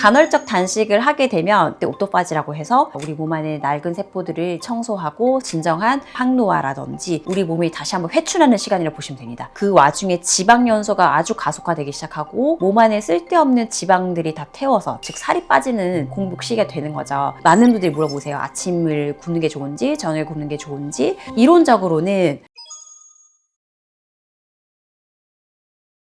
간헐적 단식을 하게 되면 오토파지라고 해서 우리 몸 안에 낡은 세포들을 청소하고 진정한 항노화라든지 우리 몸이 다시 한번 회춘하는 시간이라고 보시면 됩니다. 그 와중에 지방 연소가 아주 가속화되기 시작하고 몸 안에 쓸데없는 지방들이 다 태워서 즉 살이 빠지는 공복 시기가 되는 거죠. 많은 분들이 물어보세요. 아침을 굶는 게 좋은지 저녁에 굶는 게 좋은지 이론적으로는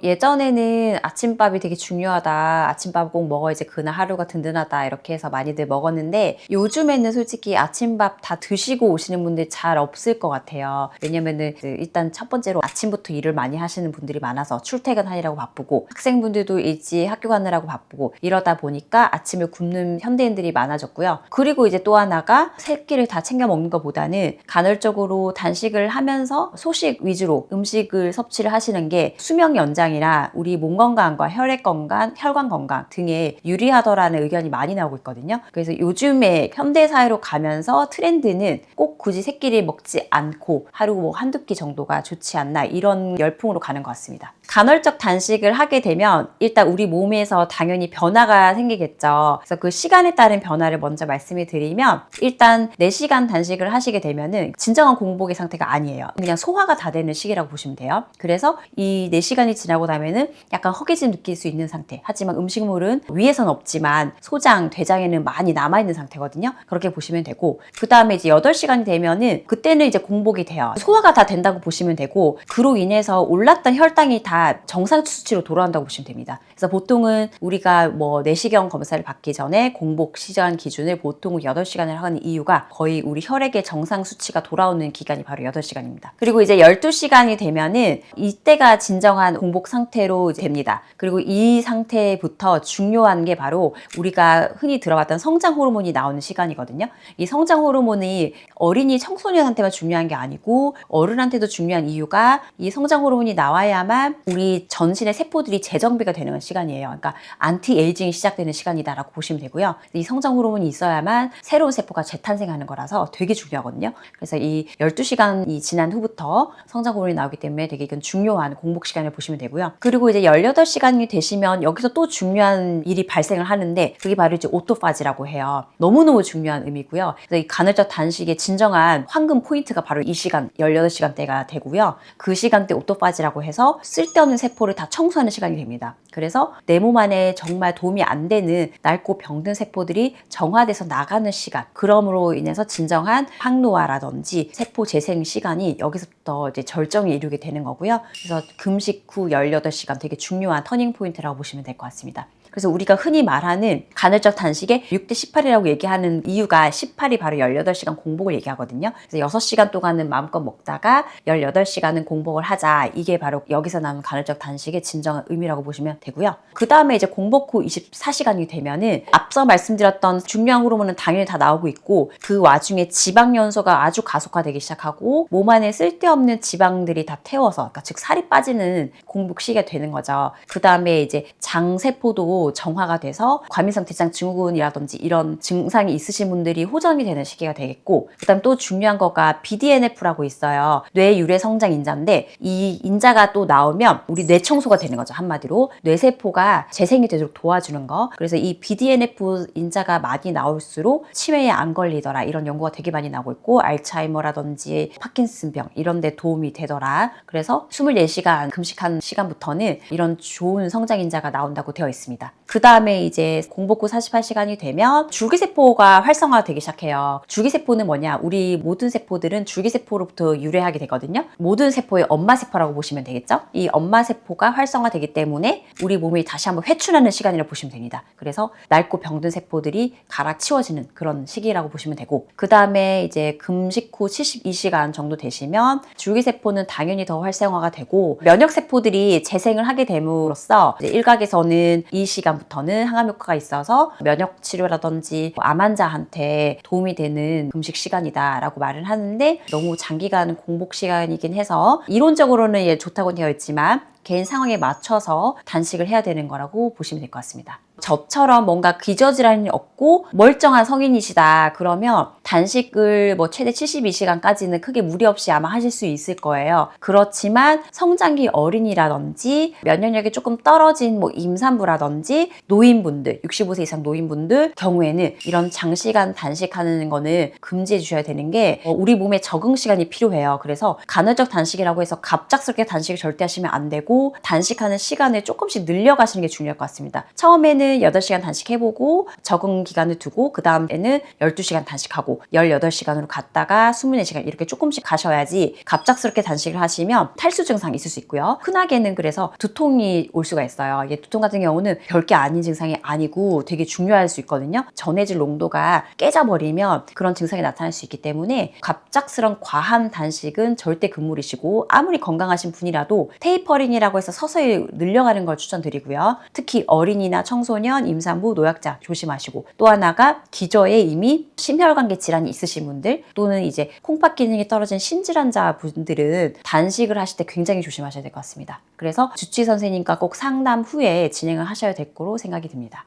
예전에는 아침밥이 되게 중요하다. 아침밥 꼭 먹어야지 그날 하루가 든든하다. 이렇게 해서 많이들 먹었는데 요즘에는 솔직히 아침밥 다 드시고 오시는 분들 잘 없을 것 같아요. 왜냐면은 그 일단 첫 번째로 아침부터 일을 많이 하시는 분들이 많아서 출퇴근하느라고 바쁘고 학생분들도 일찍 학교 가느라고 바쁘고 이러다 보니까 아침을 굶는 현대인들이 많아졌고요. 그리고 이제 또 하나가 세 끼를 다 챙겨 먹는 것보다는 간헐적으로 단식을 하면서 소식 위주로 음식을 섭취를 하시는 게 수명 연장 이나 우리 몸 건강과 혈액 건강, 혈관 건강 등에 유리하더라는 의견이 많이 나오고 있거든요. 그래서 요즘에 현대 사회로 가면서 트렌드는 꼭 굳이 새끼를 먹지 않고 하루 뭐 한두 끼 정도가 좋지 않나 이런 열풍으로 가는 것 같습니다. 간헐적 단식을 하게 되면 일단 우리 몸에서 당연히 변화가 생기겠죠. 그래서 그 시간에 따른 변화를 먼저 말씀을 드리면 일단 4시간 단식을 하시게 되면은 진정한 공복의 상태가 아니에요. 그냥 소화가 다 되는 시기라고 보시면 돼요. 그래서 이 4시간이 지나고 나면은 약간 허기짐 느낄 수 있는 상태. 하지만 음식물은 위에선 없지만 소장, 대장에는 많이 남아있는 상태거든요. 그렇게 보시면 되고 그 다음에 이제 8시간이 되면은 그때는 이제 공복이 돼요. 소화가 다 된다고 보시면 되고 그로 인해서 올랐던 혈당이 다 정상 수치로 돌아온다고 보시면 됩니다. 그래서 보통은 우리가 뭐 내시경 검사를 받기 전에 공복 시간 기준을 보통 8시간을 하는 이유가 거의 우리 혈액의 정상 수치가 돌아오는 기간이 바로 8시간입니다. 그리고 이제 12시간이 되면은 이때가 진정한 공복 상태로 됩니다. 그리고 이 상태부터 중요한 게 바로 우리가 흔히 들어봤던 성장 호르몬이 나오는 시간이거든요. 이 성장 호르몬이 어린이 청소년한테만 중요한 게 아니고 어른한테도 중요한 이유가 이 성장 호르몬이 나와야만 우리 전신의 세포들이 재정비가 되는 시간이에요. 그러니까 안티 에이징이 시작되는 시간이다라고 보시면 되고요. 이 성장 호르몬이 있어야만 새로운 세포가 재탄생하는 거라서 되게 중요하거든요. 그래서 이 12시간이 지난 후부터 성장 호르몬이 나오기 때문에 되게 이건 중요한 공복 시간을 보시면 되고요. 그리고 이제 18시간이 되시면 여기서 또 중요한 일이 발생을 하는데 그게 바로 이제 오토파지라고 해요. 너무너무 중요한 의미고요. 그래서 이 간헐적 단식의 진정한 황금 포인트가 바로 이 시간 18시간대가 되고요. 그 시간대 오토파지라고 해서 쓸데없는 세포를 다 청소하는 시간이 됩니다. 그래서 내 몸 안에 정말 도움이 안 되는 낡고 병든 세포들이 정화돼서 나가는 시간. 그럼으로 인해서 진정한 항노화라든지 세포 재생 시간이 여기서부터 이제 절정에 이르게 되는 거고요. 그래서 금식 후 18 시간 되게 중요한 터닝 포인트라고 보시면 될 것 같습니다. 그래서 우리가 흔히 말하는 간헐적 단식의 6대 18이라고 얘기하는 이유가 18이 바로 18시간 공복을 얘기하거든요. 그래서 6시간 동안은 마음껏 먹다가 18시간은 공복을 하자. 이게 바로 여기서 나오는 간헐적 단식의 진정한 의미라고 보시면 되고요. 그 다음에 이제 공복 후 24시간이 되면은 앞서 말씀드렸던 중요한 호르몬은 당연히 다 나오고 있고 그 와중에 지방 연소가 아주 가속화되기 시작하고 몸 안에 쓸데없는 지방들이 다 태워서 그러니까 즉 살이 빠지는 공복 시기가 되는 거죠. 그 다음에 이제 장세포도 정화가 돼서 과민성 대장 증후군이라든지 이런 증상이 있으신 분들이 호전이 되는 시기가 되겠고 그다음 또 중요한 거가 BDNF라고 있어요. 뇌 유래 성장 인자인데 이 인자가 또 나오면 우리 뇌 청소가 되는 거죠. 한마디로 뇌 세포가 재생이 되도록 도와주는 거. 그래서 이 BDNF 인자가 많이 나올수록 치매에 안 걸리더라 이런 연구가 되게 많이 나오고 있고 알츠하이머라든지 파킨슨병 이런 데 도움이 되더라. 그래서 24시간 금식한 시간부터는 이런 좋은 성장 인자가 나온다고 되어 있습니다. 그 다음에 이제 공복 후 48시간이 되면 줄기세포가 활성화되기 시작해요. 줄기세포는 뭐냐? 우리 모든 세포들은 줄기세포로부터 유래하게 되거든요. 모든 세포의 엄마세포라고 보시면 되겠죠? 이 엄마세포가 활성화되기 때문에 우리 몸이 다시 한번 회춘하는 시간이라고 보시면 됩니다. 그래서 낡고 병든 세포들이 갈아치워지는 그런 시기라고 보시면 되고 그 다음에 이제 금식 후 72시간 정도 되시면 줄기세포는 당연히 더 활성화가 되고 면역세포들이 재생을 하게 됨으로써 일각에서는 이시 간부터는 항암 효과가 있어서 면역 치료라든지 암 환자한테 도움이 되는 금식 시간이다라고 말을 하는데 너무 장기간 공복 시간이긴 해서 이론적으로는 예, 좋다고 되어 있지만 개인 상황에 맞춰서 단식을 해야 되는 거라고 보시면 될 것 같습니다. 저처럼 뭔가 기저질환이 없고 멀쩡한 성인이시다. 그러면 단식을 뭐 최대 72시간까지는 크게 무리 없이 아마 하실 수 있을 거예요. 그렇지만 성장기 어린이라든지 면역력이 조금 떨어진 뭐 임산부라든지 노인분들, 65세 이상 노인분들 경우에는 이런 장시간 단식하는 거는 금지해 주셔야 되는 게 어, 우리 몸에 적응 시간이 필요해요. 그래서 간헐적 단식이라고 해서 갑작스럽게 단식을 절대 하시면 안 되고 단식하는 시간을 조금씩 늘려가시는 게 중요할 것 같습니다. 처음에는 8시간 단식해보고 적응 기간을 두고 그 다음에는 12시간 단식하고 18시간으로 갔다가 24시간 이렇게 조금씩 가셔야지 갑작스럽게 단식을 하시면 탈수 증상이 있을 수 있고요. 흔하게는 그래서 두통이 올 수가 있어요. 이게 두통 같은 경우는 별게 아닌 증상이 아니고 되게 중요할 수 있거든요. 전해질 농도가 깨져버리면 그런 증상이 나타날 수 있기 때문에 갑작스런 과한 단식은 절대 금물이시고 아무리 건강하신 분이라도 테이퍼링이라고 해서 서서히 늘려가는 걸 추천드리고요. 특히 어린이나 청소년, 임산부, 노약자 조심하시고 또 하나가 기저에 이미 심혈관계 질환이 있으신 분들 또는 이제 콩팥 기능이 떨어진 신질환자 분들은 단식을 하실 때 굉장히 조심하셔야 될 것 같습니다. 그래서 주치 선생님과 꼭 상담 후에 진행을 하셔야 될 거로 생각이 듭니다.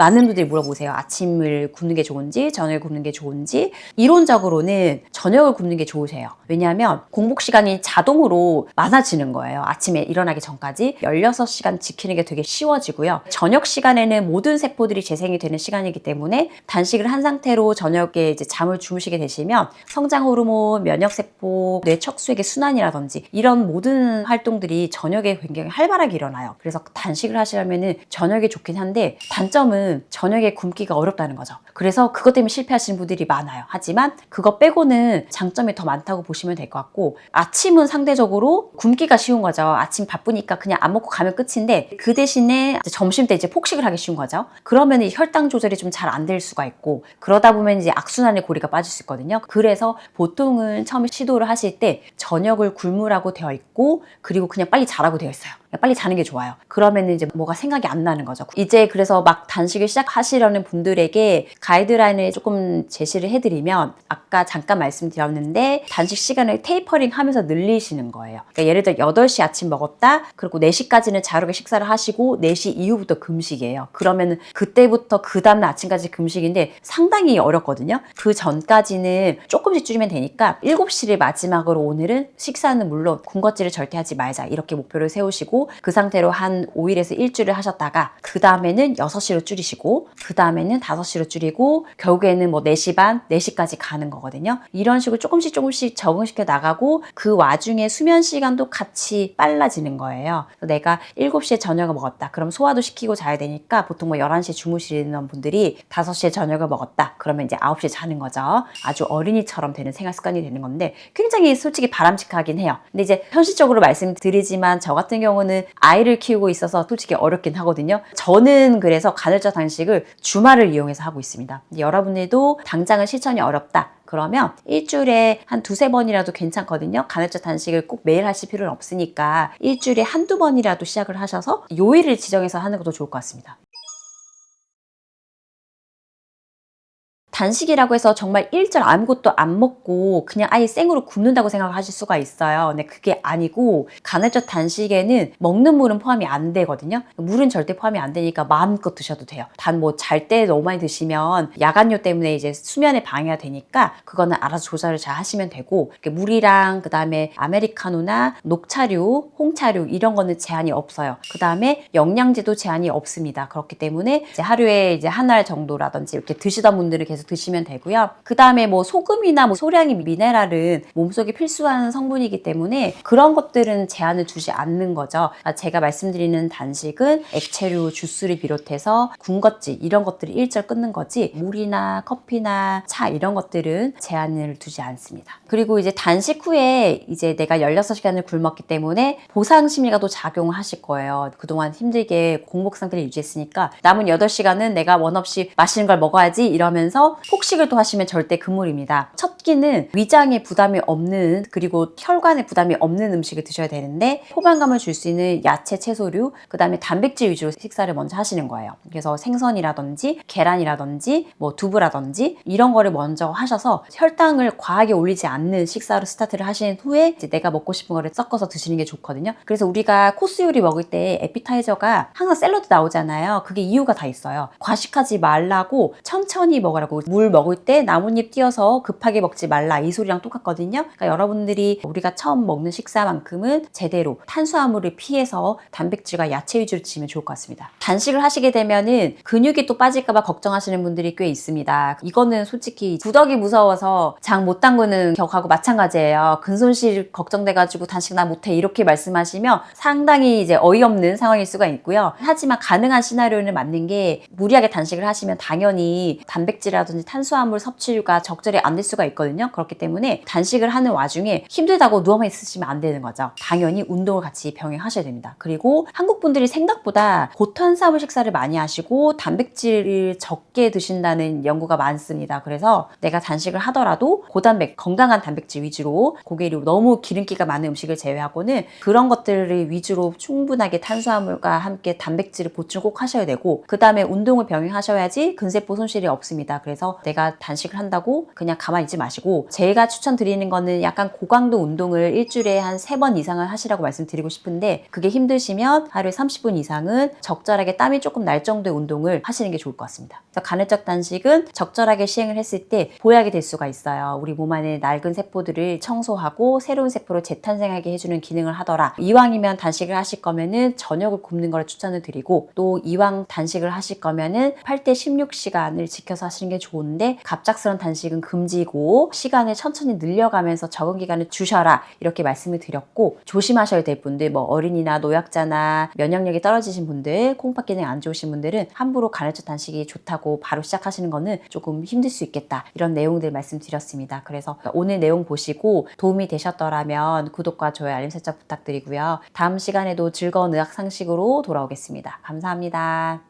많은 분들이 물어보세요. 아침을 굶는 게 좋은지, 저녁을 굶는 게 좋은지. 이론적으로는 저녁을 굶는 게 좋으세요. 왜냐하면 공복 시간이 자동으로 많아지는 거예요. 아침에 일어나기 전까지. 16시간 지키는 게 되게 쉬워지고요. 저녁 시간에는 모든 세포들이 재생이 되는 시간이기 때문에 단식을 한 상태로 저녁에 이제 잠을 주무시게 되시면 성장 호르몬, 면역 세포, 뇌 척수액의 순환이라든지 이런 모든 활동들이 저녁에 굉장히 활발하게 일어나요. 그래서 단식을 하시려면은 저녁에 좋긴 한데 단점은 저녁에 굶기가 어렵다는 거죠. 그래서 그것 때문에 실패하시는 분들이 많아요. 하지만 그거 빼고는 장점이 더 많다고 보시면 될 것 같고 아침은 상대적으로 굶기가 쉬운 거죠. 아침 바쁘니까 그냥 안 먹고 가면 끝인데 그 대신에 점심 때 이제 폭식을 하기 쉬운 거죠. 그러면 이 혈당 조절이 좀 잘 안 될 수가 있고 그러다 보면 이제 악순환의 고리가 빠질 수 있거든요. 그래서 보통은 처음에 시도를 하실 때 저녁을 굶으라고 되어 있고 그리고 그냥 빨리 자라고 되어 있어요. 빨리 자는 게 좋아요. 그러면 이제 뭐가 생각이 안 나는 거죠. 이제 그래서 막 단식을 시작하시려는 분들에게 가이드라인을 조금 제시를 해드리면 아까 잠깐 말씀드렸는데 단식 시간을 테이퍼링 하면서 늘리시는 거예요. 그러니까 예를 들어 8시 아침 먹었다. 그리고 4시까지는 자유롭게 식사를 하시고 4시 이후부터 금식이에요. 그러면은 그때부터 그 다음날 아침까지 금식인데 상당히 어렵거든요. 그 전까지는 조금씩 줄이면 되니까 7시를 마지막으로 오늘은 식사는 물론 군것질을 절대 하지 말자. 이렇게 목표를 세우시고 그 상태로 한 5일에서 일주일을 하셨다가 그 다음에는 6시로 줄이시고 그 다음에는 5시로 줄이고 결국에는 뭐 4시 반, 4시까지 가는 거거든요. 이런 식으로 조금씩 조금씩 적응시켜 나가고 그 와중에 수면 시간도 같이 빨라지는 거예요. 내가 7시에 저녁을 먹었다. 그럼 소화도 시키고 자야 되니까 보통 뭐 11시에 주무시는 분들이 5시에 저녁을 먹었다. 그러면 이제 9시에 자는 거죠. 아주 어린이처럼 되는 생활 습관이 되는 건데 굉장히 솔직히 바람직하긴 해요. 근데 이제 현실적으로 말씀드리지만 저 같은 경우는 아이를 키우고 있어서 솔직히 어렵긴 하거든요. 저는 그래서 간헐적 단식을 주말을 이용해서 하고 있습니다. 여러분들도 당장은 실천이 어렵다. 그러면 일주일에 한 두세 번이라도 괜찮거든요. 간헐적 단식을 꼭 매일 하실 필요는 없으니까 일주일에 한두 번이라도 시작을 하셔서 요일을 지정해서 하는 것도 좋을 것 같습니다. 단식이라고 해서 정말 일절 아무것도 안 먹고 그냥 아예 생으로 굶는다고 생각하실 수가 있어요. 근데 그게 아니고 간헐적 단식에는 먹는 물은 포함이 안 되거든요. 물은 절대 포함이 안 되니까 마음껏 드셔도 돼요. 단 뭐 잘 때 너무 많이 드시면 야간요 때문에 이제 수면에 방해가 되니까 그거는 알아서 조절을 잘 하시면 되고 물이랑 그 다음에 아메리카노나 녹차류, 홍차류 이런 거는 제한이 없어요. 그 다음에 영양제도 제한이 없습니다. 그렇기 때문에 이제 하루에 이제 한 알 정도라든지 이렇게 드시던 분들은 계속 드시면 되고요. 그 다음에 뭐 소금이나 뭐 소량의 미네랄은 몸속에 필수한 성분이기 때문에 그런 것들은 제한을 두지 않는 거죠. 아, 제가 말씀드리는 단식은 액체류, 주스를 비롯해서 군것질 이런 것들이 일절 끊는 거지 물이나 커피나 차 이런 것들은 제한을 두지 않습니다. 그리고 이제 단식 후에 이제 내가 16시간을 굶었기 때문에 보상 심리가 또 작용을 하실 거예요. 그동안 힘들게 공복 상태를 유지했으니까 남은 8시간은 내가 원 없이 맛있는 걸 먹어야지 이러면서 폭식을 또 하시면 절대 금물입니다. 첫 끼는 위장에 부담이 없는 그리고 혈관에 부담이 없는 음식을 드셔야 되는데 포만감을 줄 수 있는 야채, 채소류, 그 다음에 단백질 위주로 식사를 먼저 하시는 거예요. 그래서 생선이라든지 계란이라든지 뭐 두부라든지 이런 거를 먼저 하셔서 혈당을 과하게 올리지 않는 식사로 스타트를 하신 후에 이제 내가 먹고 싶은 거를 섞어서 드시는 게 좋거든요. 그래서 우리가 코스 요리 먹을 때 에피타이저가 항상 샐러드 나오잖아요. 그게 이유가 다 있어요. 과식하지 말라고 천천히 먹으라고 물 먹을 때 나뭇잎 띄어서 급하게 먹지 말라 이 소리랑 똑같거든요. 그러니까 여러분들이 우리가 처음 먹는 식사만큼은 제대로 탄수화물을 피해서 단백질과 야채 위주로 드시면 좋을 것 같습니다. 단식을 하시게 되면은 근육이 또 빠질까봐 걱정하시는 분들이 꽤 있습니다. 이거는 솔직히 구덕이 무서워서 장 못 담그는 격하고 마찬가지예요. 근손실 걱정돼가지고 단식 나 못해 이렇게 말씀하시면 상당히 이제 어이없는 상황일 수가 있고요. 하지만 가능한 시나리오는 맞는 게 무리하게 단식을 하시면 당연히 단백질이라 든지 탄수화물 섭취가 적절히 안 될 수가 있거든요. 그렇기 때문에 단식을 하는 와중에 힘들다고 누워만 있으시면 안 되는 거죠. 당연히 운동을 같이 병행하셔야 됩니다. 그리고 한국 분들이 생각보다 고탄수화물 식사를 많이 하시고 단백질을 적게 드신다는 연구가 많습니다. 그래서 내가 단식을 하더라도 고단백, 건강한 단백질 위주로 고기류 너무 기름기가 많은 음식을 제외하고는 그런 것들을 위주로 충분하게 탄수화물과 함께 단백질을 보충 꼭 하셔야 되고 그 다음에 운동을 병행하셔야지 근세포 손실이 없습니다. 그래서 내가 단식을 한다고 그냥 가만히 있지 마시고 제가 추천드리는 거는 약간 고강도 운동을 일주일에 한 세 번 이상을 하시라고 말씀드리고 싶은데 그게 힘드시면 하루에 30분 이상은 적절하게 땀이 조금 날 정도의 운동을 하시는 게 좋을 것 같습니다. 그래서 간헐적 단식은 적절하게 시행을 했을 때 보약이 될 수가 있어요. 우리 몸 안에 낡은 세포들을 청소하고 새로운 세포를 재탄생하게 해주는 기능을 하더라. 이왕이면 단식을 하실 거면은 저녁을 굶는 걸 추천을 드리고 또 이왕 단식을 하실 거면은 8대 16시간을 지켜서 하시는 게 좋은데 갑작스런 단식은 금지고 시간을 천천히 늘려가면서 적응 기간을 주셔라 이렇게 말씀을 드렸고 조심하셔야 될 분들 뭐 어린이나 노약자나 면역력이 떨어지신 분들 콩팥 기능 안 좋으신 분들은 함부로 간헐적 단식이 좋다고 바로 시작하시는 거는 조금 힘들 수 있겠다 이런 내용들 말씀드렸습니다. 그래서 오늘 내용 보시고 도움이 되셨더라면 구독과 좋아요 알림 설정 부탁드리고요. 다음 시간에도 즐거운 의학 상식으로 돌아오겠습니다. 감사합니다.